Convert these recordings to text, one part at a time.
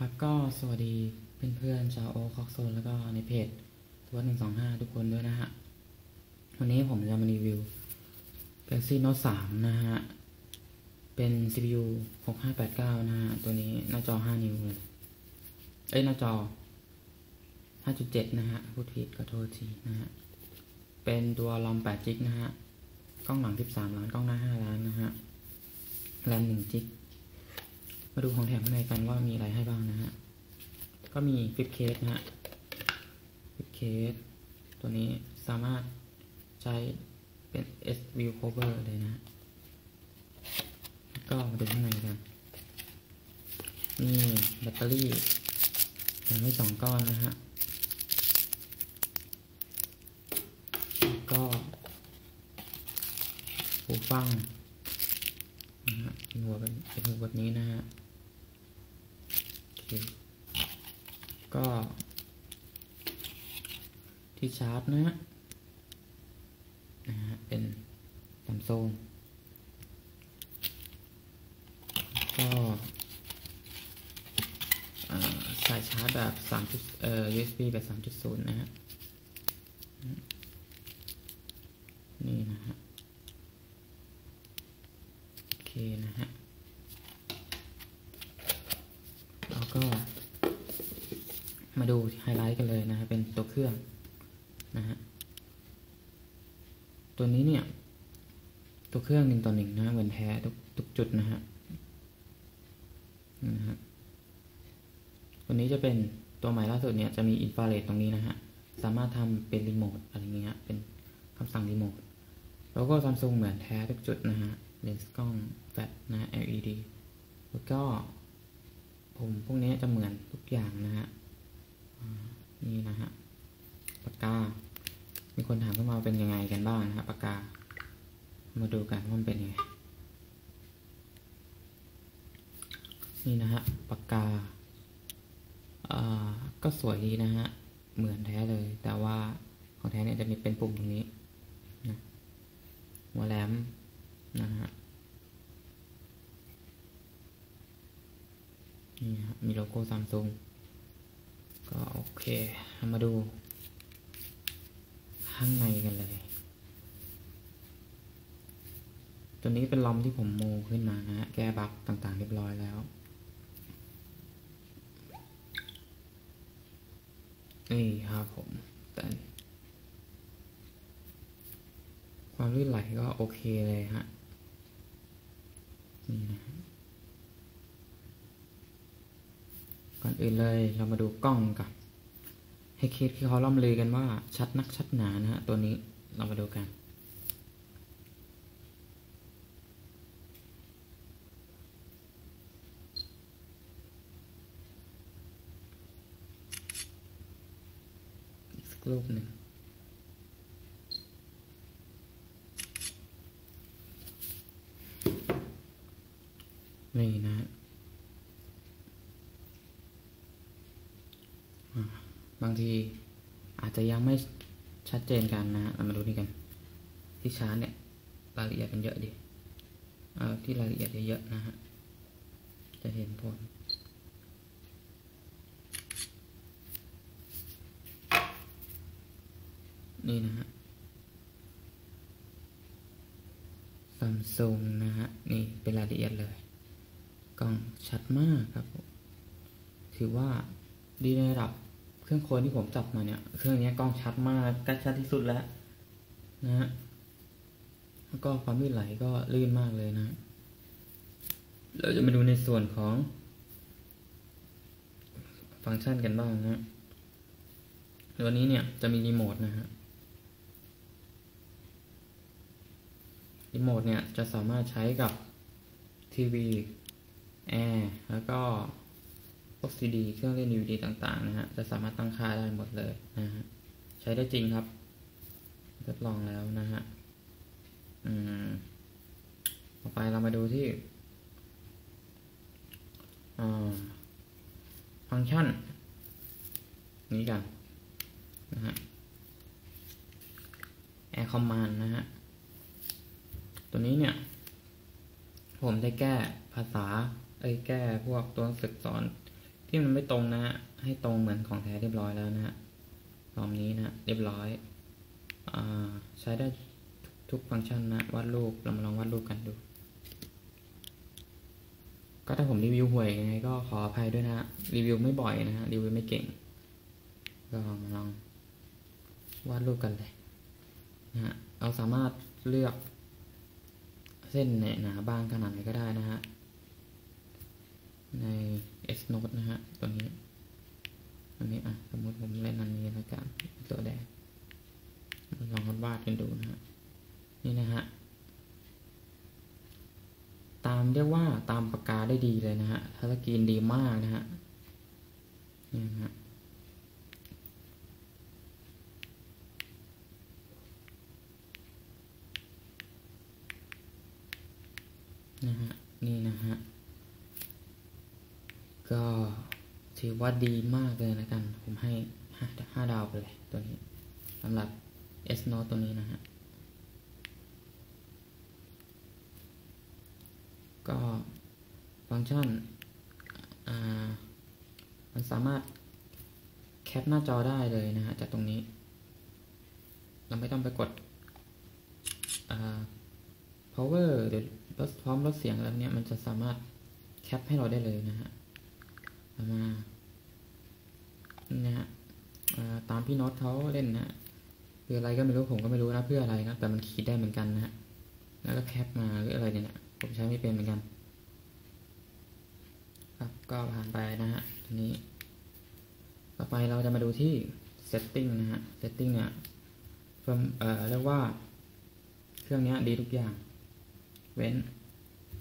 ครับก็สวัสดีเพื่อนๆชาวโอคอกโซนแล้วก็ในเพจตัวหนึ่งสองห้าทุกคนด้วยนะฮะ วันนี้ผมจะมารีวิว Galaxy Note 3 นะฮะ เป็น CPU 6589 นะฮะ ตัวนี้หน้าจอ 5 นิ้วเลย เอ้ย หน้าจอ 5.7 นะฮะ พูดผิดขอโทษทีนะฮะ เป็นตัวรอม8จิกนะฮะ กล้องหลัง 13 ล้าน กล้องหน้า 5 ล้านนะฮะ แรม1จิก มาดูของแถมข้างในกันว่ามีอะไรให้บ้างนะฮะ ก็มีฟิปเคสนะฮะฟิปเคสตัวนี้สามารถใช้เป็น S view cover เลยนะ ก็มาดูข้างในกันมีแบตเตอรี่แถมให้สองก้อนนะฮะ ก็หูฟังนะฮะหัวเป็นหัวแบบนี้นะฮะ เคก็ที่ชาร์จนะฮะนะฮะเป็นซัมซุงก็สายชาร์จแบบ3จุดเอ่อ USB แบบ3.0 นะฮะ นี่นะฮะ โอเคนะฮะ แล้วก็มาดูไฮไลท์กันเลยนะฮะเป็นตัวเครื่องนะฮะตัวนี้เนี่ย ตัวเครื่องหนึ่งต่อหนึ่งนะเหมือนแท้ทุกทุกจุดนะฮะนะฮะตัวนี้จะเป็นตัวใหม่ล่าสุดเนี่ยจะมีอินฟราเรดตรงนี้นะฮะสามารถทำเป็นรีโมทอะไรเงี้ยเป็นคำสั่งรีโมทแล้วก็ซัมซุงเหมือนแท้ทุกจุดนะฮะเลนส์กล้องแฟลชนะ LED แล้วก็ ผมพวกนี้จะเหมือนทุกอย่างนะฮะนี่นะฮะปากกา มีคนถามเข้ามาเป็นยังไงกันบ้างนะครับปากกา มาดูกันว่ามันเป็นยังไง นี่นะฮะปากกาอ่าก็สวยดีนะฮะ เหมือนแท้เลย แต่ว่าของแท้เนี่ยจะมีเป็นปุ่มตรงนี้นะหัวแหลมนะฮะ นี่ฮะมีโลโก้ซัมซุงก็โอเค มาดู ข้างในกันเลย ตัวนี้เป็นลอมที่ผมโมขึ้นมานะฮะ แก้บั๊กต่างๆ เรียบร้อยแล้วนี่ครับผมแต่ความลื่นไหลก็โอเคเลยฮะ นี่นะ ก่อนอื่นเลยเรามาดูกล้องกับให้เคสที่เขาล่ำลือกันว่าชัดนักชัดหนานะฮะตัวนี้เรามาดูกัน อีกสักรูปหนึ่งนี่นะฮะ บางทีอาจจะยังไม่ชัดเจนกันนะฮะเรามาดูนี่กัน ที่ชาร์จเนี่ยรายละเอียดมันเยอะดิเออที่รายละเอียดเยอะๆนะฮะจะเห็นผลนี่นะฮะซัมซุงนะฮะ นี่เป็นรายละเอียดเลย กล้องชัดมากครับ ถือว่าดีในระดับ เครื่องโคนที่ผมจับมาเนี่ย เครื่องนี้กล้องชัดมากใกล้ชัดที่สุดแล้ว นะฮะแล้วก็ความลื่นไหลก็ลื่นมากเลยนะ เราจะมาดูในส่วนของ ฟังก์ชันกันบ้างนะตัวนี้เนี่ยจะมีรีโมทนะฮะรีโมทเนี่ยจะสามารถใช้กับทีวีแอร์แล้วก็ พวกซีดีเครื่องเล่นดีวดีต่างๆนะฮะจะสามารถตั้งค่าได้หมดเลยนะฮะใช้ได้จริงครับทดลองแล้วนะฮะอืมต่อไปเรามาดูที่ฟังก์ชัน นี้กันนะฮะ Air Command นะฮะ ตัวนี้เนี่ย ผมได้แก้ภาษา เอ้ย แก้พวกตัวหนังสือสอน ที่มันไม่ตรงนะฮะให้ตรงเหมือนของแท้เรียบร้อยแล้วนะฮะพร้อมนี้นะเรียบร้อยอใช้ได้ทุกฟังก์ชันนะวาดรูปเรามาลองวาดรูปกันดู ก็ถ้าผมรีวิวห่วยยังไงก็ขออภัยด้วยนะฮะรีวิวไม่บ่อยนะฮะรีวิวไม่เก่ง ก็มาลองวาดรูปกันเลยนะฮะเราสามารถเลือกเส้นหนาบางขนาดไหนก็ได้นะฮะ ใน S Note นะฮะ ตัวนี้ อันนี้อะ สมมติผมเล่นอันนี้แล้วกัน ตัวแดงลองวาดกันดูนะฮะ นี่นะฮะ ตามเรียกว่าตามปากกาได้ดีเลยนะฮะทัชสกรีนดีมากนะฮะ นี่นะฮะนะฮะ นี่นะฮะ ก็ถือว่าดีมากเลยนะกัน ผมให้ห้าดาวไปเลยตัวนี้สำหรับ S Note ตัวนี้นะฮะ ก็ฟังก์ชันมันสามารถแคปหน้าจอได้เลยนะฮะ จากตรงนี้ เราไม่ต้องไปกด power หรือลดพร้อมลดเสียงอะไรเนี้ยมันจะสามารถแคปให้เราได้เลยนะฮะ นะฮะตามพี่น็อตเขาเล่นนะคืออะไรก็ไม่รู้ผมก็ไม่รู้นะเพื่ออะไรนะแต่มันขีดได้เหมือนกันนะฮะแล้วก็แคปมาหรืออะไรเนี่ยผมใช้ไม่เป็นเหมือนกัน ครับก็ผ่านไปนะฮะทีนี้ ต่อไปเราจะมาดูที่ setting นะฮะ setting เนี่ยเพิ่มเอ่อเรียกว่า เครื่องนี้ดีทุกอย่าง เว้น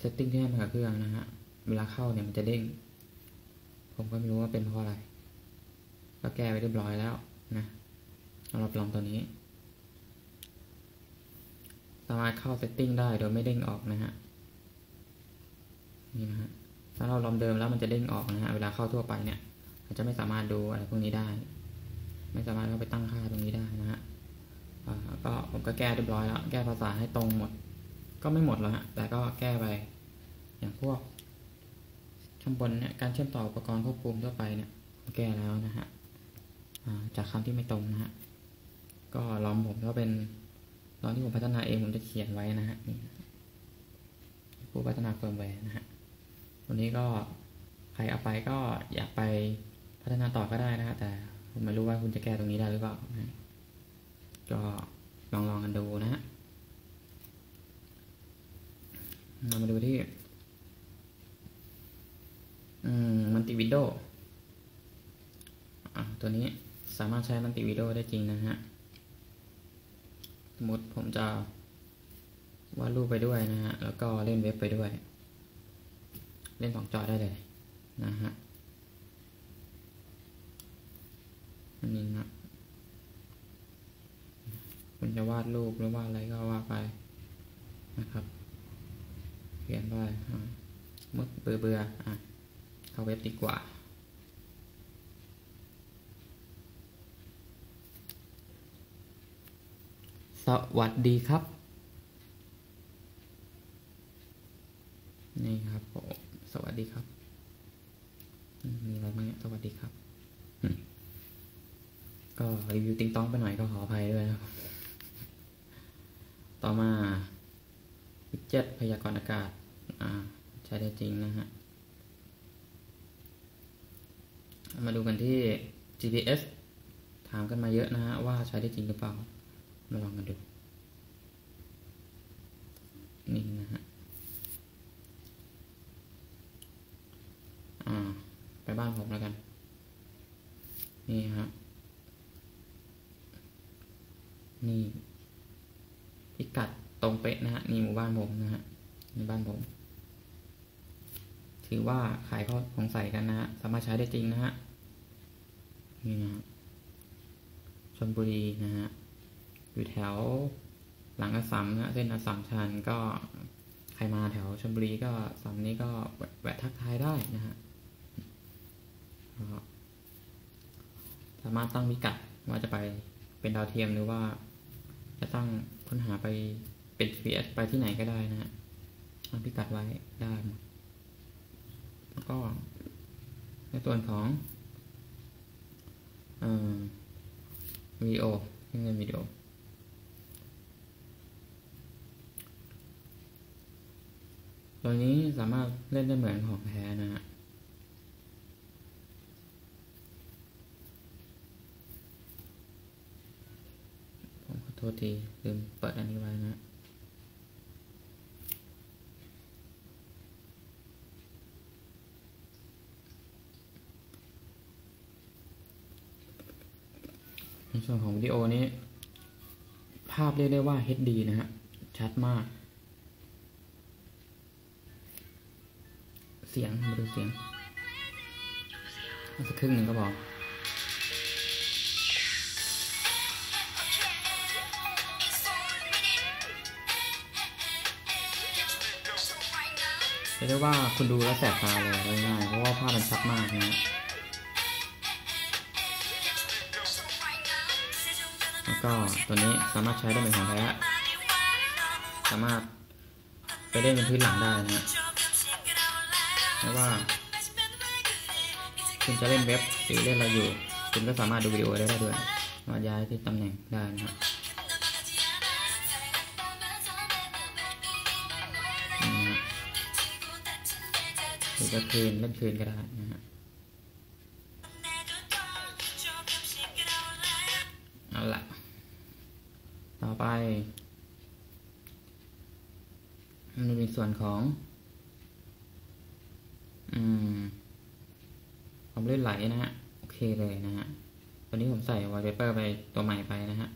setting ที่ให้มากับเครื่องนะฮะเวลาเข้าเนี่ยมันจะเด้ง ผมก็ไม่รู้ว่าเป็นเพราะอะไรก็แก้ไปเรียบร้อยแล้วนะสำหรับลองตัวนี้ สามารถเข้า setting ได้โดยไม่เด้งออกนะฮะนี่นะฮะถ้าเราลอมเดิมแล้วมันจะเด้งออกนะฮะเวลาเข้าทั่วไปเนี่ยมันจะไม่สามารถดูอะไรพวกนี้ได้ ไม่สามารถเข้าไปตั้งค่าตรงนี้ได้นะฮะก็ผมก็แก้เรียบร้อยแล้ว แก้ภาษาให้ตรงหมด ก็ไม่หมดแล้วฮะแต่ก็แก้ไปอย่างพวก ข้างบนเนี่ยการเชื่อมต่ออุปกรณ์ควบคุมทั่วไปเนี่ยแก้แล้วนะฮะจากคำที่ไม่ตรงนะฮะก็ล้อมผมก็เป็นตอนที่ผมพัฒนาเองผมจะเขียนไว้นะฮะนี่ผู้พัฒนาเฟิร์มแวร์นะฮะวันนี้ก็ใครเอาไปก็อยากไปพัฒนาต่อก็ได้นะฮะแต่ผมไม่รู้ว่าคุณจะแก้ตรงนี้ได้หรือเปล่านะก็ลองลองกันดูนะฮะมาดูที่ อืมมันติวิดีโอตัวนี้สามารถใช้มันติวิดีโอได้จริงนะฮะ สมมติผมจะวาดรูปไปด้วยนะฮะ แล้วก็เล่นเว็บไปด้วย เล่นสองจอได้เลยนะฮะอันนี้นะคุณจะวาดรูปหรือวาดอะไรก็ว่าไปนะครับ เขียนไปมดเบื่อเบื่ออะ เข้าเว็บดีกว่า สวัสดีครับ นี่ครับผมสวัสดีครับ มีอะไรบ้างเนี่ยสวัสดีครับ ก็รีวิวติงต้องไปหน่อยก็ขออภัยด้วยนะครับ ต่อมาวิเจ็ตพยากรณ์อากาศ อ่า ใช้ได้จริงนะฮะ มาดูกันที่ GPS ถามกันมาเยอะนะฮะว่าใช้ได้จริงหรือเปล่า มาลองกันดู นี่นะฮะ อ่า ไปบ้านผมแล้วกัน นี่ฮะ นี่พิกัดตรงเป๊ะนะฮะ นี่หมู่บ้านผมนะฮะนี่บ้านผม ถือว่าขายข้อสงสัยกันนะฮะ สามารถใช้ได้จริงนะฮะ นี่นะชลบุรีนะฮะ อยู่แถวหลังอสัมนะเส้นอสัมชันก็ใครมาแถวชลบุรีก็สามนี้ก็แวะทักทายได้นะฮะสามารถตั้งพิกัดว่าจะไปเป็นดาวเทียมหรือว่า จะตั้งค้นหาไปเป็น GPS ไปที่ไหนก็ได้นะฮะตั้งพิกัดไว้ได้แล้วก็ในส่วนของ วิดีโอที่เป็นวิดีโอตัวนี้สามารถเล่นได้เหมือนของแท้นะฮะผมขอโทษทีลืมเปิดอันนี้ไว้นะ ส่วนของวิดีโอนี้ ภาพเรียกได้ว่า HD นะฮะ ชัดมาก เสียงมาดูเสียงสักครึ่งหนึ่งก็บอกเรียกได้ว่าคุณดูแล้วแสบตาเลยง่ายๆเพราะว่าภาพมันชัดมากนะ ก็ตัวนี้สามารถใช้ได้เป็นของแท้สามารถไปเล่นเป็นพื้นหลังได้นะฮะไม่ว่า คุณจะเล่นเว็บหรือเล่นอะไรอยู่ คุณก็สามารถดูวิดีโอได้ด้วยมาย้ายที่ตำแหน่งได้นะฮะนี่นะฮะหรือจะคืนเล่นคืนก็ได้นะฮะ ไป มันมีส่วนของ อืมความลื่นไหลนะฮะ โอเคเลยนะฮะ วันนี้ผมใส่วอลเปเปอร์ไปตัวใหม่ไปนะฮะ